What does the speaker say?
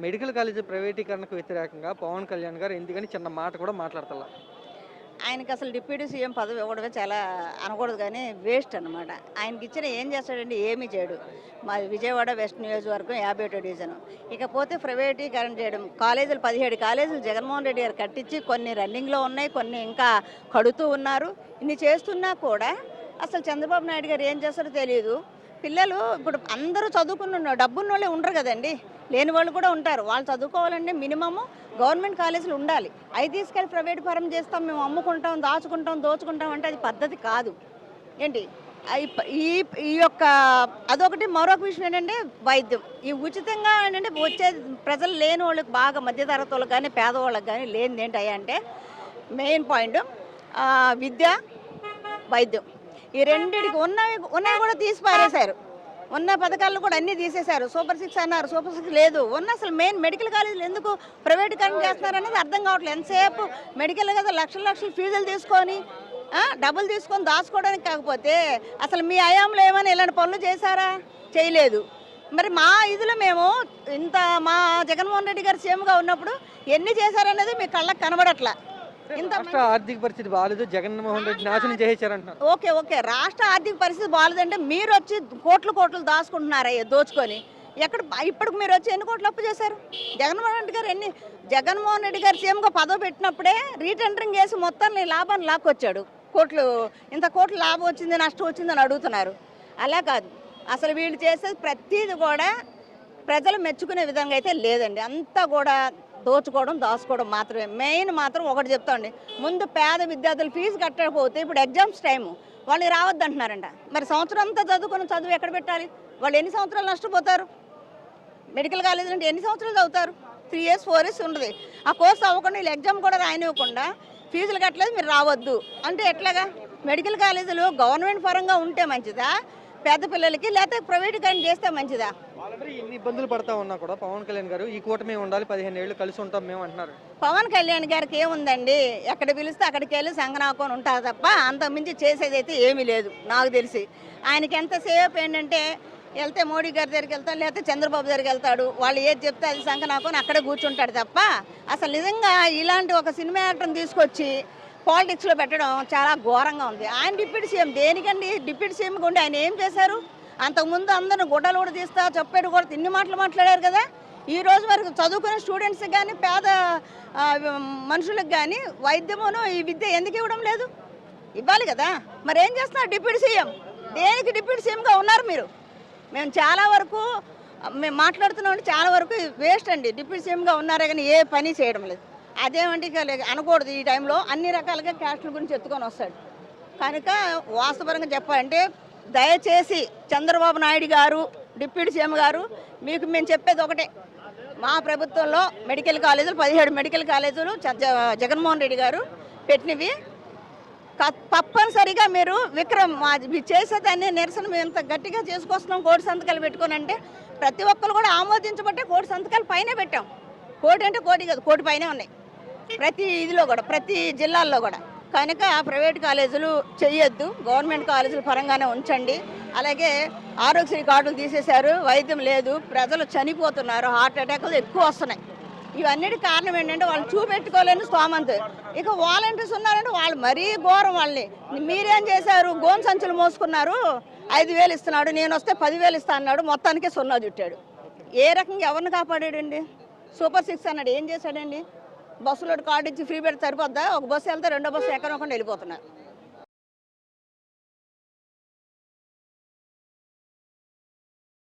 Medical college ప్రైవేటీకరణకు వ్యతిరేకంగా పవన్ కళ్యాణ్ గారు ఎందుకని చిన్న మాట కూడా మాట్లాడతలా? ఆయనకి అసలు డిప్యూటీ సీఎం పదవి ఇవ్వడమే చాలా అనకూడదు కానీ వేస్ట్ అనమాట ఆయనకి ఇచ్చిన ఏం చేస్తాడండి? ఏమీ చేయడు. మా విజయవాడ వెస్ట్ నియోజకవర్గం యాభై ఒకటో డివిజన్. ఇకపోతే ప్రైవేటీకరణ చేయడం కాలేజీలు పదిహేడు కాలేజీలు జగన్మోహన్ రెడ్డి గారు కట్టించి కొన్ని రన్నింగ్లో ఉన్నాయి కొన్ని ఇంకా కడుతూ ఉన్నారు. ఇన్ని చేస్తున్నా కూడా అసలు చంద్రబాబు నాయుడు గారు ఏం చేస్తారో తెలియదు పిల్లలు ఇప్పుడు అందరూ చదువుకున్న డబ్బున్న వాళ్ళే ఉండరు కదండి. లేని వాళ్ళు కూడా ఉంటారు. వాళ్ళు చదువుకోవాలంటే మినిమము గవర్నమెంట్ కాలేజీలు ఉండాలి. అవి తీసుకెళ్ళి ప్రైవేట్ పరం చేస్తాం మేము అమ్ముకుంటాం దాచుకుంటాం దోచుకుంటాం అంటే అది పద్ధతి కాదు. ఏంటి? ఈ ఈ యొక్క అదొకటి. మరొక విషయం ఏంటంటే వైద్యం. ఈ ఉచితంగా ఏంటంటే వచ్చే ప్రజలు లేని వాళ్ళకి బాగా మధ్యతరగతి వాళ్ళకి కానీ పేదవాళ్ళకి కానీ లేనిది ఏంటయ్యా అంటే మెయిన్ పాయింట్ విద్య వైద్యం. ఈ రెండిటికి ఉన్నవి ఉన్నవి కూడా తీసి పారేశారు. ఉన్న పథకాలు కూడా అన్నీ తీసేశారు. సూపర్ సిక్స్ అన్నారు. సూపర్ సిక్స్ లేదు. ఉన్న అసలు మెయిన్ మెడికల్ కాలేజీలు ఎందుకు ప్రైవేటీకరణ చేస్తున్నారు అనేది అర్థం కావట్లేదు. ఎంతసేపు మెడికల్ కదా లక్షల లక్షల ఫీజులు తీసుకొని డబ్బులు తీసుకొని దాచుకోవడానికి కాకపోతే అసలు మీ హయాంలో ఏమైనా ఇలాంటి పనులు చేశారా? చేయలేదు. మరి మా ఇదిలో మేము ఇంత మా జగన్మోహన్ రెడ్డి గారు సీఎంగా ఉన్నప్పుడు ఎన్ని చేశారనేది మీ కళ్ళకి కనబడట్లా. ఇంత రాష్ట్ర ఆర్థిక పరిస్థితి బాగాలేదు జగన్మోహన్ రెడ్డి నాశనం చేసేసారంటున్నారు ఓకే ఓకే. రాష్ట్ర ఆర్థిక పరిస్థితి బాగాలేదంటే మీరు వచ్చి కోట్లు కోట్లు దాచుకుంటున్నారయ్యా దోచుకొని. ఎక్కడ ఇప్పటికి మీరు వచ్చి ఎన్ని కోట్లు అప్పు చేశారు? జగన్మోహన్ రెడ్డి గారు ఎన్ని జగన్మోహన్ రెడ్డి గారు సీఎంగా పదవి పెట్టినప్పుడే రీటెండరింగ్ చేసి మొత్తాన్ని లాభాన్ని లాక్కొచ్చాడు. కోట్లు ఇంత కోట్లు లాభం వచ్చింది నష్టం వచ్చిందని అడుగుతున్నారు. అలా కాదు. అసలు వీళ్ళు చేసేది ప్రతిదీ కూడా ప్రజలు మెచ్చుకునే విధంగా అయితే లేదండి. అంతా కూడా దోచుకోవడం దాచుకోవడం మాత్రమే. మెయిన్ మాత్రం ఒకటి చెప్తాండి ముందు పేద విద్యార్థులు ఫీజు కట్టకపోతే ఇప్పుడు ఎగ్జామ్స్ టైము. వాళ్ళకి రావద్దు అంటున్నారంట మరి సంవత్సరం అంతా చదువుకుని చదువు ఎక్కడ పెట్టాలి? వాళ్ళు ఎన్ని సంవత్సరాలు నష్టపోతారు? మెడికల్ కాలేజ్ అంటే ఎన్ని సంవత్సరాలు చదువుతారు? త్రీ ఇయర్స్ ఫోర్ ఇయర్స్ ఉండదు. ఆ కోర్స్ అవ్వకుండా వీళ్ళు ఎగ్జామ్ కూడా రాయనివ్వకుండా ఫీజులు కట్టలేదు మీరు రావద్దు. అంటే ఎట్లాగా? మెడికల్ కాలేజీలు గవర్నమెంట్ పరంగా ఉంటే మంచిదా? పేద పిల్లలకి లేకపోతే ప్రైవేటీకరణ చేస్తే మంచిదా? ఎన్ని ఇబ్బందులు పడతా ఉన్నా కూడా పవన్ కళ్యాణ్ గారు ఈ కూటమి ఉండాలి పదిహేను ఏళ్ళు కలిసి ఉంటాం మేము అంటున్నారు. పవన్ కళ్యాణ్ గారికి ఏముందండి? ఎక్కడ పిలిస్తే అక్కడికి వెళ్ళి సంగనాకొని ఉంటారు తప్ప అంతకుమించి చేసేది అయితే ఏమీ లేదు నాకు తెలిసి. ఆయనకి ఎంతసేపు ఏంటంటే వెళ్తే మోడీ గారి దగ్గరికి వెళ్తాడు లేకపోతే చంద్రబాబు దగ్గరికి వెళ్తాడు. వాళ్ళు ఏది చెప్తే అది సంకనాకొని అక్కడే కూర్చుంటాడు తప్ప అసలు నిజంగా ఇలాంటి ఒక సినిమా యాక్టర్ని తీసుకొచ్చి పాలిటిక్స్లో పెట్టడం చాలా ఘోరంగా ఉంది. ఆయన డిప్యూటీ సీఎం దేనికండి? డిప్యూటీ సీఎం ఉండి ఆయన ఏం చేశారు? అంతకుముందు అందరూ గుడ్డలు కూడా తీస్తా చెప్పాడు కూడా ఇన్ని మాటలు మాట్లాడారు కదా. ఈ రోజు వరకు చదువుకునే స్టూడెంట్స్కి కానీ పేద మనుషులకు కానీ వైద్యమును ఈ విద్య ఎందుకు ఇవ్వడం లేదు? ఇవ్వాలి కదా. మరి ఏం చేస్తున్నారు డిప్యూటీ సీఎం? దేనికి డిప్యూటీ సీఎంగా ఉన్నారు మీరు? మేము చాలా వరకు మేము మాట్లాడుతున్నాం చాలా వరకు వేస్ట్ అండి. డిప్యూటీ సీఎంగా ఉన్నారే కానీ ఏ పని చేయడం లేదు. అదేమంటే అనకూడదు ఈ టైంలో అన్ని రకాలుగా క్యాస్ట్ల గురించి ఎత్తుకొని వస్తాడు. కనుక వాస్తవపరంగా చెప్పాలంటే దయచేసి చంద్రబాబు నాయుడు గారు డిప్యూటీ సీఎం గారు మీకు మేము చెప్పేది ఒకటే. మా ప్రభుత్వంలో మెడికల్ కాలేజీలు పదిహేడు మెడికల్ కాలేజీలు చ- జగన్మోహన్ రెడ్డి గారు పెట్టినవి. తప్పనిసరిగా మీరు విక్రమ్ మా- మీరు చేసేదాన్ని నిరసన మేము ఇంత గట్టిగా చేసుకొస్తున్నాం కోటి సంతకాలు పెట్టుకొని అంటే ప్రతి ఒక్కరు కూడా ఆమోదించబట్టే కోటి సంతకాలు పైనే పెట్టాం. కోటి అంటే కోటి కాదు కోటి పైనే ఉన్నాయి. ప్రతి ఇదిలో కూడా ప్రతి జిల్లాల్లో కూడా. కనుక ప్రైవేట్ కాలేజీలు చేయొద్దు గవర్నమెంట్ కాలేజీల పరంగానే ఉంచండి. అలాగే ఆరోగ్యశ్రీ కార్డులు తీసేశారు వైద్యం లేదు ప్రజలు చనిపోతున్నారు హార్ట్ అటాక్లు ఎక్కువ వస్తున్నాయి. ఇవన్నిటి కారణం ఏంటంటే వాళ్ళు చూపెట్టుకోలేని స్తోమంత్. ఇక వాలంటీర్స్ ఉన్నారంటే వాళ్ళు మరీ ఘోరం వాళ్ళని. మీరేం చేశారు? గోన్ సంచులు మోసుకున్నారు. ఐదు వేలు ఇస్తున్నాడు నేను వస్తే పదివేలు ఇస్తా అన్నాడు మొత్తానికే సున్నా చుట్టాడు ఏ రకంగా ఎవరిని కాపాడాడండి? సూపర్ సిక్స్ అన్నాడు ఏం చేశాడండి? బస్సులో కార్డు ఇచ్చి ఫ్రీ పెడితే సరిపోద్దా? ఒక బస్సు వెళ్తే రెండో బస్సు ఎక్కడ ఒకటి వెళ్ళిపోతున్నారు